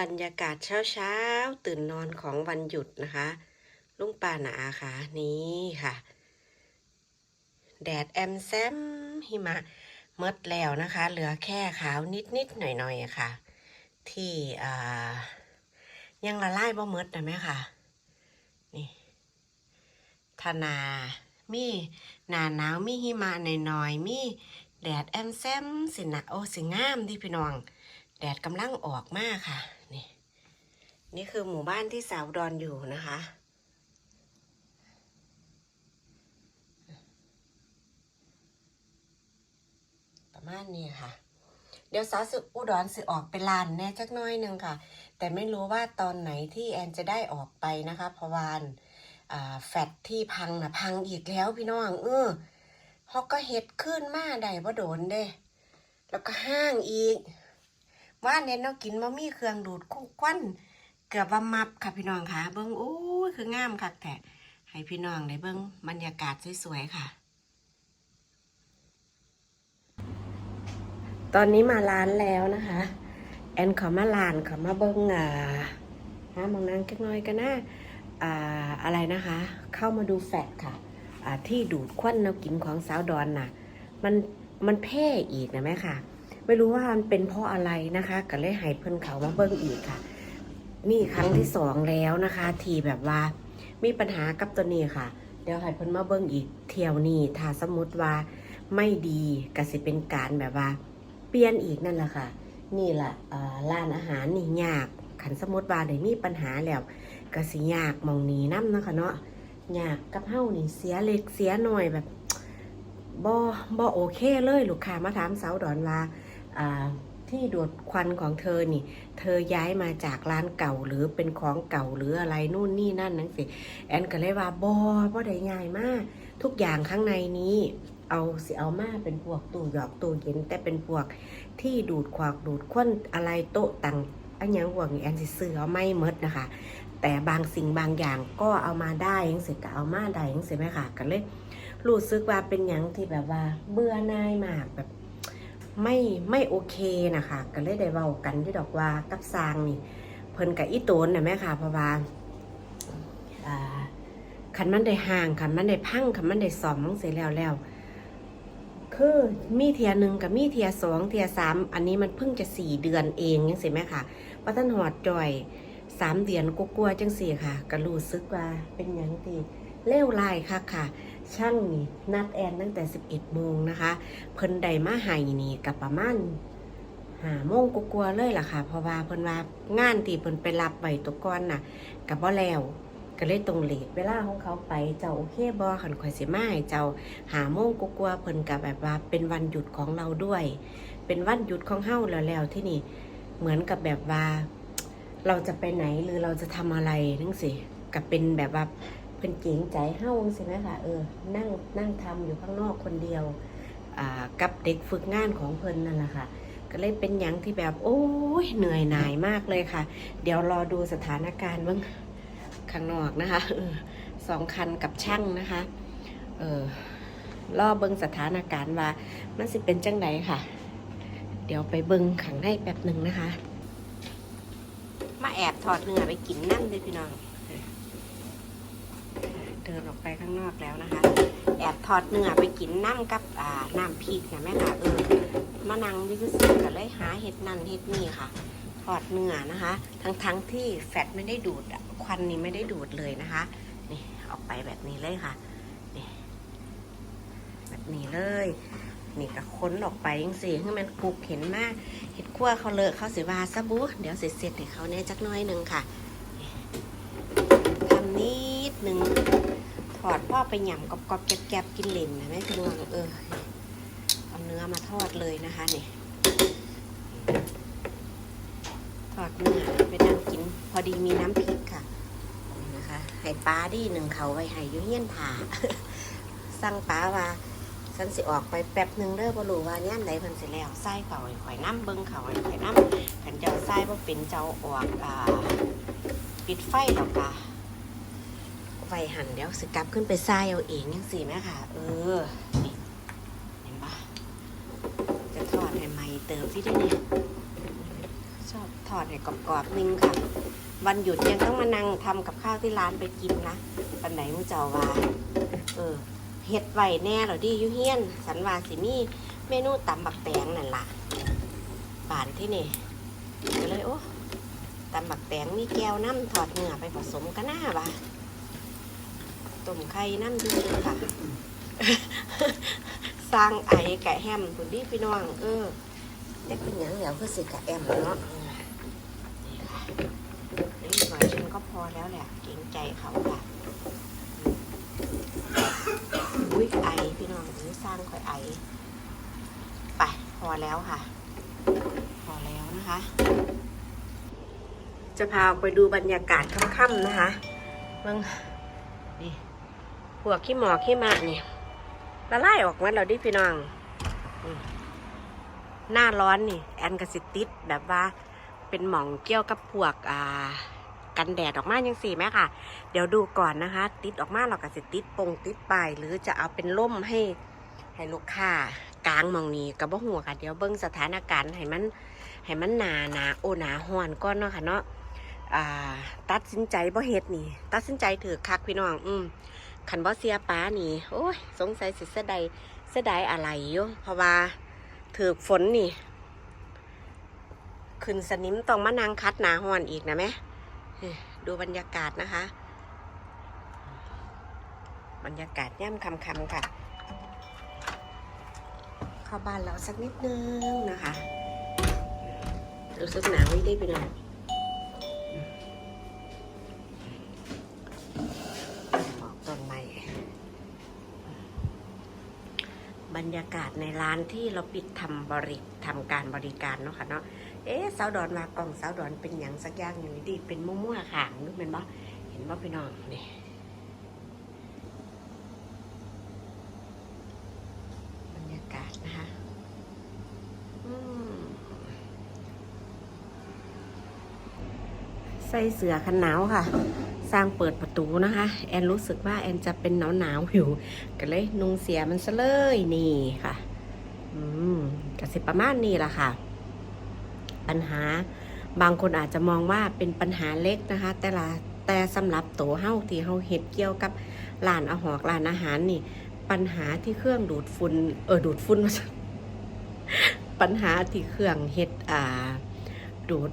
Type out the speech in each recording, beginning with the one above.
บรรยากาศเช้าเช้าตื่นนอนของวันหยุดนะคะ ลุงป่าหนาค่ะนี่ค่ะ แดดแอมแซมหิมะเมดแล้วนะคะ เหลือแค่ขาวนิดๆหน่อยๆอะค่ะ ที่ยังละลายบ่เมดนะแม่ค่ะ นี่ทานามีหนาหนาวมีหิมะหน่อยๆมีแดดแอมแซมสินะโอสิงามดิพี่น้องแดดกำลังออกมากค่ะ นี่คือหมู่บ้านที่สาวดอนอยู่นะคะ ประมาณนี้ค่ะ เดี๋ยวสาวสุอุดรสิออกไปลานแน่จักน้อยนึงค่ะ แต่ไม่รู้ว่าตอนไหนที่แอนจะได้ออกไปนะคะเพราะวานแฟดที่พังนะพังอีกแล้วพี่น้องเออฮอกก็เฮ็ดขึ้นมาได้บ่โดนเด้ แล้วก็ห้างอีกว่าเน้นเรากินมะมี่เครื่องดูดคุ้ควัน เกือบว่ามับค่ะพี่น้องค่ะ เบิ้งโอ้คืองามคักแต่ให้พี่น้องได้เบิ้งบรรยากาศสวยๆค่ะ ตอนนี้มาร้านแล้วนะคะ แอนขอมาลานขอมาเบิ้งอ่าหามองนางจักหน้อยกันนะอ่าอะไรนะคะ เข้ามาดูแฟตค่ะอ่าที่ดูดควันเรากินของสาวดอนน่ะ มันมันแพร่อีกนะแม่ค่ะ ไม่รู้ว่ามันเป็นเพราะอะไรนะคะ ก็เลยให้เพิ่นเขามาเบิ้งอีกค่ะ นี่ครั้งที่สองแล้วนะคะ ทีแบบว่ามีปัญหากับตัวนี้ค่ะ เดี๋ยวให้เพิ่นมาเบิ้งอีกเที่ยวนี้ถ้าสมมติว่าไม่ดีก็สิเป็นการแบบว่า เปลี่ยนอีกนั่นแหละค่ะ นี่แหละร้านอาหารนี่ยากขันสมมติว่าได้มีปัญหาแล้วก็สิยากมองหนี้น้ำนะคะเนาะยากกับเฮ้านี่เสียเล็กเสียหน่อยแบบบ่บ่โอเคเลยลูกค้ามาถามสาวดอนว่าอ่า ที่ดูดควันของเธอนี่ เธอย้ายมาจากร้านเก่าหรือเป็นของเก่าหรืออะไรนู่นนี่นั่นนั่นสิแอนก็เลยว่าบอบ่ได้ง่ายมาก ทุกอย่างข้างในนี้ เอาสิเอามาเป็นพวกตู้หยอกตู้เย็นแต่เป็นพวกที่ดูดขวากดูดควันอะไรโต๊ะตังอันยังพวกนี้แอนสิซื้อเอาไม่หมดนะคะ แต่บางสิ่งบางอย่างก็เอามาได้ยังสิก็เอามาได้ยังสิไหมค่ะกันเลยรู้สึกว่าเป็นหยังที่แบบว่าเบื่อหน่ายมากแบบ ไม่ไม่โอเคนะคะก็เลยได้เว้ากันที่ดอกว่ากับซางนี่ เพิ่นกับอีโตนนะแม่ค่ะเพราะว่าอ่าคันมันได้ห่างคันมันได้พังคันมันได้สอมเสร็จแล้วแล้วคือมีเทียหนึ่งกับมีเทียสองเทียสามอันนี้มันเพิ่งจะสี่เดือนเองยังสิแม่ค่ะว่าท่านหอดจ่อยสามเดือนกลัวๆจังสี่ค่ะก็รู้สึกว่าเป็นอย่างที่เลวร้ายค่ะค่ะ ช่างนี่นัดแอนตั้งแต่ 11โมงนะคะ เพิ่นได้มาให้นี่กับประมาณหาโมงกลัวเลยล่ะค่ะ เพราะว่าเพิ่นว่างานที่เพิ่นไปรับใบตัวก้อนน่ะกับบ่แล้วก็เลยตรงเลทเวลาของเขาไปเจ้าโอเคบ่คันข่อยสิมาให้เจ้าหาโมงกลัวเพิ่นก็แบบว่าเป็นวันหยุดของเราด้วย เป็นวันหยุดของเฮาแล้วแล้วที่นี่เหมือนกับแบบว่า เราจะไปไหนหรือเราจะทำอะไรนั่นสิกับเป็นแบบว่า เพิ่นเก่งใจเฮ้าใช่ไหมคะเออนั่งนั่งทำอยู่ข้างนอกคนเดียวกับเด็กฝึกงานของเพิ่นนั่นแหละค่ะ ก็เลยเป็นยังที่แบบ โอ้ยเหนื่อยหน่ายมากเลยค่ะ เดี๋ยวรอดูสถานการณ์เบ้างข้างนอกนะคะออสองคันกับช่างนะคะ เออรอเบิ้งสถานการณ์ว่ามันสิเป็นจังไดค่ะ เดี๋ยวไปเบิ้งขังในแป๊บหนึ่งนะคะ มาแอบถอดเนื้อไปกินนั่นเลยพี่น้อง เดินออกไปข้างนอกแล้วนะคะ แอบถอดเนื้อไปกินน้ำกับน้ำพริกนะแม่ค่ะเออมานั่งอยืดซื้อกันเลยหาเห็ดนั่นเห็ดนี่ค่ะถอดเนื้อนะคะ ทั้งๆทที่แฟตไม่ได้ดูดควันนี่ไม่ได้ดูดเลยนะคะ นี่ออกไปแบบนี้เลยค่ะนี่แบบนี้เลยนี่ก็ค้นออกไปยังสิให้มันกรุบเห็นมากเห็ดขั้วเขาเลอะเขาสิวาซะบุเดี๋ยวเสร็จๆให้เขาเนี่ยจักน้อยหนึ่งค่ะนี่ทำนิดหนึ่ง ถอด พ่อไปหย่ำกรอบๆแกบๆกินเล่นนะแม่พี่น้องเออเอาเนื้อมาทอดเลยนะคะเนี่ยทอดเนื้อไปนั่งกิน พอดีมีน้ำพริกค่ะนะคะให้ป้าดีหนึ่งเขาไว้ให้ยุ่เฮียนผ่าสั่งป้าว่าฉันสิออกไปแป๊บหนึ่งเด้อบรู้ว่าย่ามใดเพิ่นสิแล้วไส้เขาให้ข่อยน้ำเบิ้งเขาให้ข่อยน้ำขันเจ้าไส้บ่เป็นเจ้าออกอ่าปิดไฟแล้วกะ ฟหันเดี๋ยวสกลับขึ้นไปทรายเอาเองยังสี่แม่ค่ะ เออ นี่เห็นปะจะทอดให้ไหมเติมที่ได้เนี่ยชอบทอดให้กรอบๆนึงค่ะ วันหยุดยังต้องมานั่งทำกับข้าวที่ร้านไปกินนะปันไหนมึงจะเอาว่า เออเฮ็ดไว้แน่หรอดิยูเฮียน สันวาสิมีเมนูตำบักแตงนั่นล่ะบานที่นี่ก็เลยโอ้ตำบักแตงมีแก้วน้ำถอดเนื้อไปผสมกันหน้าว่ะ ต้มไข่น้ำดื้อๆค่ะ สร้างไอแกะแฮมคุณดิพี่น้อง เออเด็กเป็นหยังแล้วคือสิกะแอมเนาะนี่ค่ะนี่หน่อยฉันก็พอแล้วแหละเกรงใจเขาค่ะอุ้ยไอพี่น้องนี่สร้างค่อยไอไปพอแล้วค่ะ พอแล้วนะคะ จะพาออกไปดูบรรยากาศค่ำๆนะคะเบิ่งนี่ พวกขี้หมอกขี้มานี่ละลายออกมาแล้วดิพี่น้อง หน้าร้อนนี่ แอนกสิติดแบบว่าเป็นหมองเกี่ยวกับพวกอ่ากันแดดออกมายังสี่ไหมค่ะ เดี๋ยวดูก่อนนะคะ ติดออกมาเราก็จะติดปงติดปลายหรือจะเอาเป็นล่มให้ให้ลูกค้ากลางมองนี้กับบ่หัวค่ะเดี๋ยวเบิ้งสถานการณ์ให้มันให้มันหนาหนาโอหนาหอนก้อนเนาะค่ะเนาะตัดสินใจบ่เฮ็ดนี่ ตัดสินใจถือคักพี่น้อง อืม ขันบ่เสียป้านี่ โอ้ย สงสัยสิเสยดายเสยดายอะไรอยู่เพราะว่าถือฝนนี่ ขึ้นสนิมต้องมานั่งคัดหนาหอนอีกนะแม่ดูบรรยากาศนะคะ บรรยากาศย่ำคำคำๆค่ะ เข้าบ้านเราสักนิดนึงนะคะ รู้สึกหนาวไม่ได้ไปหน่อยบอกต้นไม้บ รรยากาศในร้านที่เราปิดทำบริทำการบริการเนาะค่ะเนาะ เอ๊ะสาวดอนมากล่องสาวดอนเป็นอย่างสักอย่างอยู่ดีเป็นมั่วๆค่ะนึกเป็นบ่เห็นบ่พี่น้องนี่บรรยากาศนะคะใส่เสือกันหนาวค่ะ สร้างเปิดประตูนะคะ แอนรู้สึกว่าแอนจะเป็นหนาวหนาวๆอยู่ก็เลยนุงเสียมันซะเลยนี่ค่ะ อืมกสิประมาณนี้ล่ะค่ะ ปัญหาบางคนอาจจะมองว่าเป็นปัญหาเล็กนะคะ แต่ละแต่สำหรับโตเฮาที่เฮาเฮ็ดเกี่ยวกับร้านอาหารร้านอาหารนี่ ปัญหาที่เครื่องดูดฝุ่นเออดูดฝุ่นปัญหาที่เครื่องเฮ็ดอ่าดูด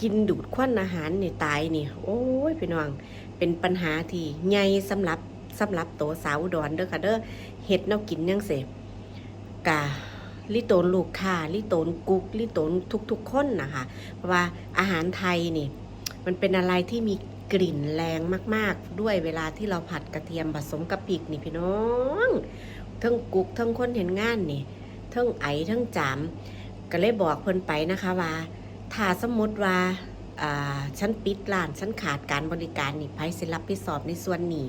กินดูดควันอาหารนี่ตายนี่ โอ้ยพี่น้อง เป็นปัญหาที่ใหญ่สำหรับสำหรับโตสาวดอุดรเด้อค่ะเด้อเฮ็ดแนวกินยังเสพกะลิโตนลูกค้าลิโตนกุ๊กลิโตนทุกๆคนนะคะเพราะว่าอาหารไทยนี่ มันเป็นอะไรที่มีกลิ่นแรงมาก ๆ ด้วยเวลาที่เราผัดกระเทียมผสมกับพริกนี่พี่น้องทั้งกุ๊กทั้งคนเห็นงานนี่ทั้งไอทั้งจามก็เลยบอกเพิ่นไปนะคะว่า ถ้าสมมติว่าฉันปิดร้านฉันขาดการบริการนี่ไผสิรับผิดชอบในส่วนนี้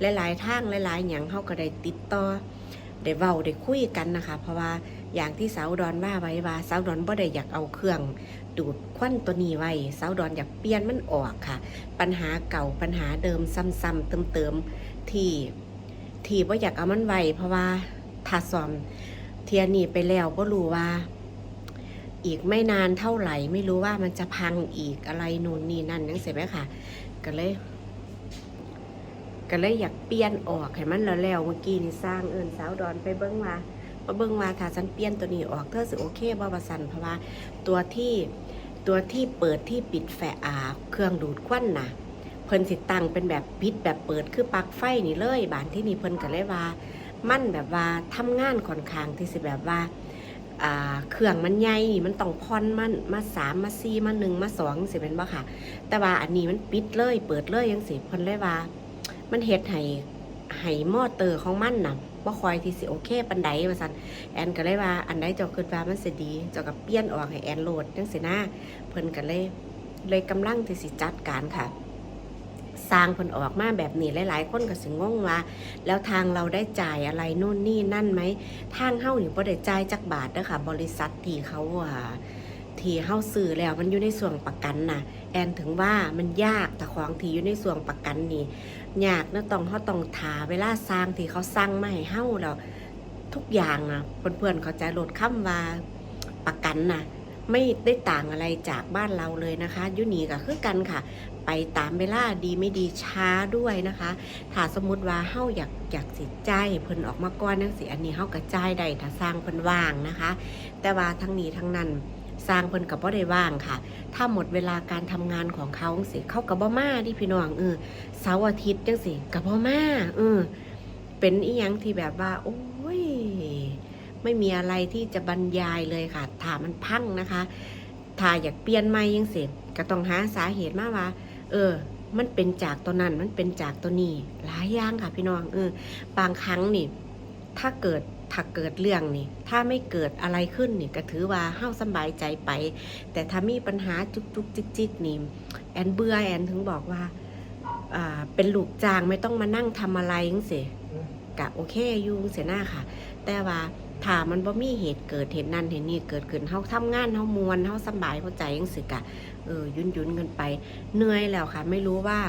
หลายๆทางหลายๆอย่างเฮาก็ได้ติดต่อได้เว้าได้คุยกันนะคะ เพราะว่าอย่างที่สาวดอนว่าไว้ว่าสาวดอนบ่ได้อยากเอาเครื่อง ดูดควันตัวนี้ไว้สาวดอนอยากเปลี่ยนมันออกค่ะ ปัญหาเก่าปัญหาเดิมซ้ำๆเติมๆที่ที่บ่อยากเอามันไว้เพราะว่าถ้าซ่อมเทียนี่ไปแล้วบ่รู้ว่า อีกไม่นานเท่าไหร่ ไม่รู้ว่ามันจะพังอีกอะไรนู่นนี่นั่นนั่นเสร็จไหมค่ะก็เลยก็เลยอยากเปลี่ยนออกให้มันแล้วๆเมื่อกี้นี่สร้างเอินสาวดอนไปเบิ้งว่ามาเบิ่งว่าถ้าฉันเปลี่ยนตัวนี้ออกเธอสิโอเคบ่ว่าสันเพราะว่าตัวที่ตัวที่เปิดที่ปิดแฝอาเครื่องดูดควันน่ะ เพิ่นสิตั้งเป็นแบบปิดแบบเปิดคือปลั๊กไฟนี่เลย บานที่นี่เพิ่นก็เลยว่า มั่นแบบว่าทำงานค่อนข้างที่สิแบบว่า เครื่องมันใหญ่มันต้องพอนมันมาสามมาสี่มาหนึ่งมาสองสิเป็นบ่ค่ะ แต่ว่าอันนี้มันปิดเลย เปิดเลยยังสิเพิ่นเลยว่า มันเฮ็ดให้ให้มอเตอร์ของมันน่ะบ่าคอยที่สิโอเคปันใดว่าซั่นแอนก็เลยว่าอันใดเจ้าคิดว่ามันสิดีเจ้าก็เปลี่ยนออกให้แอนโหลดจังสินะเพิ่นก็เลยเลยกำลังที่สิจัดการค่ะ สร้างเพิ่นออกมาแบบนี้หลาย ๆ คนก็สิงงว่า แล้วทางเราได้จ่ายอะไรนู่นนี่นั่นไหมทางเฮานี่บ่ได้จ่ายจักบาทเด้อค่ะ บริษัทที่เขาอ่าที่เฮาซื้อแล้วมันอยู่ในส่วนประกันน่ะแอนถึงว่ามันยากแต่ของที่อยู่ในส่วนประกันนี่ยากนะต้องเฮาต้องถาเวลาสร้างที่เขาสั่งมาให้เฮาแล้วทุกอย่างนะเพื่อนๆเขาใจโหลดคำว่าประกันนะไม่ได้ต่างอะไรจากบ้านเราเลยนะคะยุนีก็คือกันค่ะ ไปตามเวลาดีไม่ดีช้าด้วยนะคะ ถ้าสมมติว่าเฮาอยากอยากสิใจเพิ่นออกมาก่อนจังสิอันนี้เฮากระจายได้ถ้าสร้างเพิ่นว่างนะคะ แต่ว่าทั้งนี้ทั้งนั้นสร้างเพิ่นกับบ่ได้ว่างค่ะ ถ้าหมดเวลาการทำงานของเขาสิเขากับบ่มาดิพี่น้องเออเสาร์อาทิตย์จังสิกับบ่มาเออเป็นอีหยังที่แบบว่า โอ้ยไม่มีอะไรที่จะบรรยายเลยค่ะถ้ามันพังนะคะถ้าอยากเปลี่ยนใหม่ยังเสร็จก็ต้องหาสาเหตุมาว่า เออ มันเป็นจากตัวนั้น มันเป็นจากตัวนี้ หลายอย่างค่ะพี่น้อง เออ บางครั้งนี่ ถ้าเกิดถ้าเกิดเรื่องนี่ ถ้าไม่เกิดอะไรขึ้นนี่ก็ถือว่าเฮาสบายใจไป แต่ถ้ามีปัญหาจุกจุกจิกจิกนี่ แอนเบื่อแอนถึงบอกว่า อ่า เป็นลูกจ้างไม่ต้องมานั่งทำอะไรยังเสียกะโอเคอยูเสียหน้าค่ะ แต่ว่าถ้ามันบ่มีเหตุเกิดเหตุนั้นเหตุนี้เกิดขึ้นเฮาทำงานเฮามวนเฮาสบายเข้าใจจังสิกะ เออยุ่นยุ่นกันไปเหนื่อยแล้วค่ะ ไม่รู้ว่า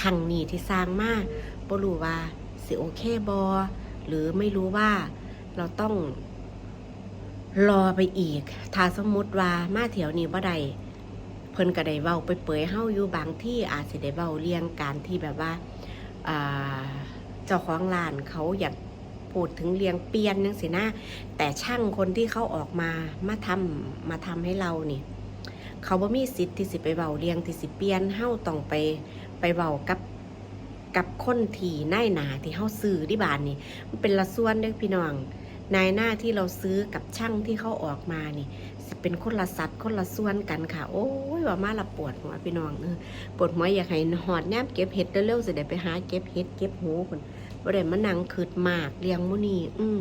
ครั้งนี้ที่สร้างมาบ่รู้ว่าสิโอเคบอหรือไม่รู้ว่าเราต้องรอไปอีก ถ้าสมมติว่ามาเถียวนี้บ่ได้เพิ่นก็ได้เว้าไปเปยเฮาอยู่บางที่อาจสิได้เว้าเรียงการที่แบบว่าเจ้าของร้านเขาอยากพูดถึงเรียงเปลี่ยนจังสินะแต่ช่างคนที่เขาออกมามาทำมาทำให้เรานี่ เขาบ่มีสิทธิ์ที่สิไปเบาเรียงที่สิเปลี่ยนเฮาต้องไปไปเบากับกับคนที่นายหนาที่เฮาซื้อที่บ้านนี่มันเป็นละส่วนเด้อพี่น้องนายหน้าที่เราซื้อกับช่างที่เขาออกมานี่สิเป็นคนละสัตว์คนละส่วนกันค่ะ โอ้ยว่ามาละปวดหัวพี่น้องเออปวดหัวอยากให้หอดแนมเก็บเห็ดเร็วๆสิได้ไปหาเก็บเห็ดเก็บหูคนบ่ได้มานั่งคืดมากเลี้ยงมุนี่อืม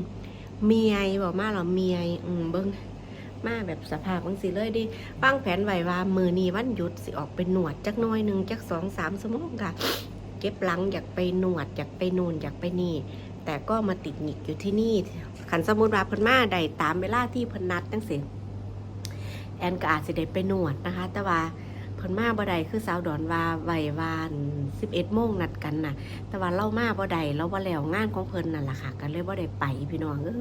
เมียบอกมาเราเมียอืมเบิ่ง มาแบบสภาพบางสิเลยดิวางแผนไว้ว่ามือนีวันหยุดสิออกไปหนวดจักน้อยหนึ่งจักสองสามสมองค่ะ เก็บหลังอยากไปหนวดอยากไปนูนอยากไปนี่ แต่ก็มาติดหงิกอยู่ที่นี่ขันสมมุติว่าเพิ่นมาได้ตามเวลาที่เพิ่นนัดจังสิแอนก็อาจจะได้ไปหนวดนะคะ แต่ว่า เพิ่นมาบ่ได้คือสาวดอนว่าไว้วาน11โมงนัดกันน่ะ แต่ว่าเล่ามาบ่ได้เราบ่แล้วงานของเพิ่นนั่นล่ะค่ะก็เลยบ่ได้ไปพี่น้องเอ้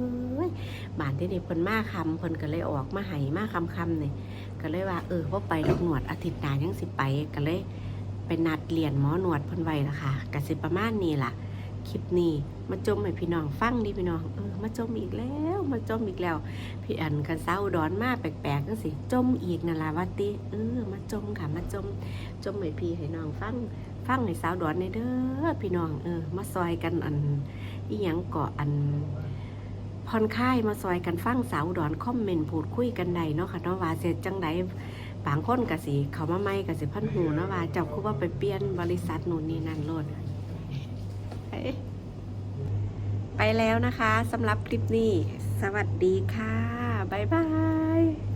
ยบ้านที่นี่เพิ่นมาคำเพิ่นก็เลยออกมาให้มาคำคำนี่ก็เลยว่าเออว่าไปลูกหนวดอาทิตย์หน้ายังสิไปก็เลยไปนัดเรียนหมอหนวดเพิ่นไว้ละค่ะก็สิประมาณนี้ล่ะ คลิปนี้ มาจมให้พี่น้องฟังดิพี่น้องเออมาจมอีกแล้วมาจมอีกแล้ว พี่อันกันเศร้าดอนมาแปลกๆจังสิจมอีกนั่นละว่าติเออมาจมค่ะมาจมจมให้พี่ให้น้องฟังฟังให้สาวดอนในเด้อพี่น้องเออมาซอยกันอันอีหยังเกาะอันผ่อนคลายมาซอยกันฟังสาวดอนคอมเมนต์พูดคุยกันได้เนาะค่ะเนาะว่าเสร็จจังไดบางคนก็สิเขามาใหม่ก็สิพันหูเนาะว่าเจ้าคือว่าไปเปลี่ยนบริษัทนู่นนี่นั่นโลด ไปแล้วนะคะสำหรับคลิปนี้ สวัสดีค่ะ บ๊ายบาย